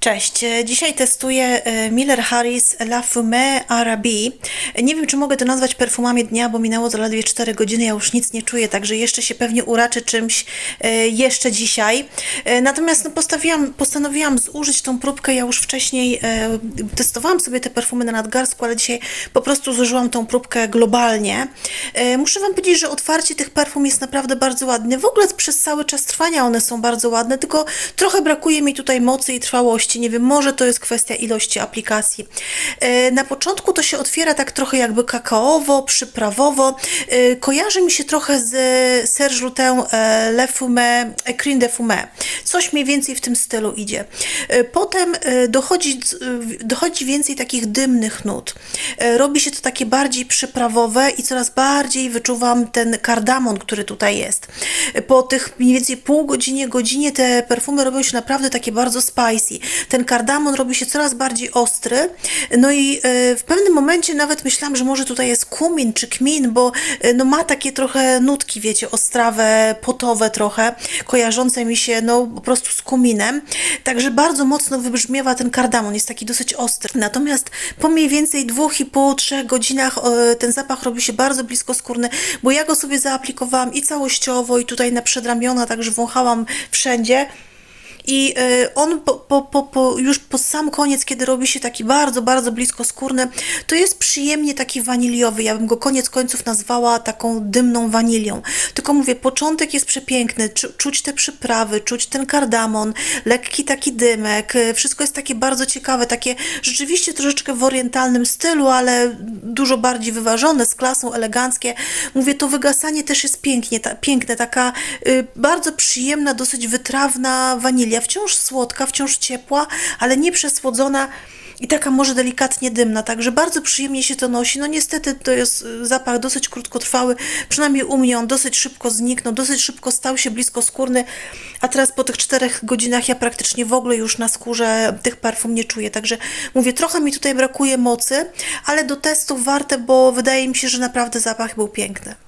Cześć, E, dzisiaj testuję e, Miller Harris La Fumée Arabie. Nie wiem, czy mogę to nazwać perfumami dnia, bo minęło zaledwie 4 godziny, ja już nic nie czuję, także jeszcze się pewnie uraczę czymś e, jeszcze dzisiaj. Natomiast no, postawiłam, postanowiłam zużyć tą próbkę, ja już wcześniej testowałam sobie te perfumy na nadgarstku, ale dzisiaj po prostu zużyłam tą próbkę globalnie. Muszę Wam powiedzieć, że otwarcie tych perfum jest naprawdę bardzo ładne. W ogóle przez cały czas trwania one są bardzo ładne, tylko trochę brakuje mi tutaj mocy i trwałości. Nie wiem, może to jest kwestia ilości aplikacji. E, Na początku to się otwiera tak trochę jakby kakaowo, przyprawowo. E, Kojarzy mi się trochę z Serge Lutin e, Le Fumé, e, Cream de Fumé. Coś mniej więcej w tym stylu idzie. E, Potem e, dochodzi, e, dochodzi więcej takich dymnych nut. E, Robi się to takie bardziej przyprawowe i coraz bardziej wyczuwam ten kardamon, który tutaj jest. E, Po tych mniej więcej pół godzinie, godzinie te perfumy robią się naprawdę takie bardzo spicy. Ten kardamon robi się coraz bardziej ostry. No i e, w pewnym momencie nawet myślałam, że może tutaj jest kumin czy kmin, bo e, no ma takie trochę nutki, wiecie, ostrawe, potowe trochę, kojarzące mi się no po prostu z kuminem. Także bardzo mocno wybrzmiewa ten kardamon, jest taki dosyć ostry. Natomiast po mniej więcej dwóch i pół, trzech godzinach ten zapach robi się bardzo bliskoskórny, bo ja go sobie zaaplikowałam i całościowo, i tutaj na przedramiona, także wąchałam wszędzie. I y, on po, po, po, już po sam koniec, kiedy robi się taki bardzo, bardzo blisko skórny, to jest przyjemnie taki waniliowy. Ja bym go koniec końców nazwała taką dymną wanilią. Tylko mówię, początek jest przepiękny, czu, czuć te przyprawy, czuć ten kardamon, lekki taki dymek. y, Wszystko jest takie bardzo ciekawe, takie rzeczywiście troszeczkę w orientalnym stylu, ale dużo bardziej wyważone, z klasą, eleganckie. Mówię, to wygasanie też jest pięknie, ta, piękne, taka y, bardzo przyjemna, dosyć wytrawna wanilia, wciąż słodka, wciąż ciepła, ale nie przesłodzona i taka może delikatnie dymna, także bardzo przyjemnie się to nosi. No niestety to jest y, zapach dosyć krótkotrwały, przynajmniej u mnie on dosyć szybko zniknął, dosyć szybko stał się blisko skórny, a teraz po tych czterech godzinach ja praktycznie w ogóle już na skórze tych perfum nie czuję, także mówię, trochę mi tutaj brakuje mocy, ale do testów warte, bo wydaje mi się, że naprawdę zapach był piękny.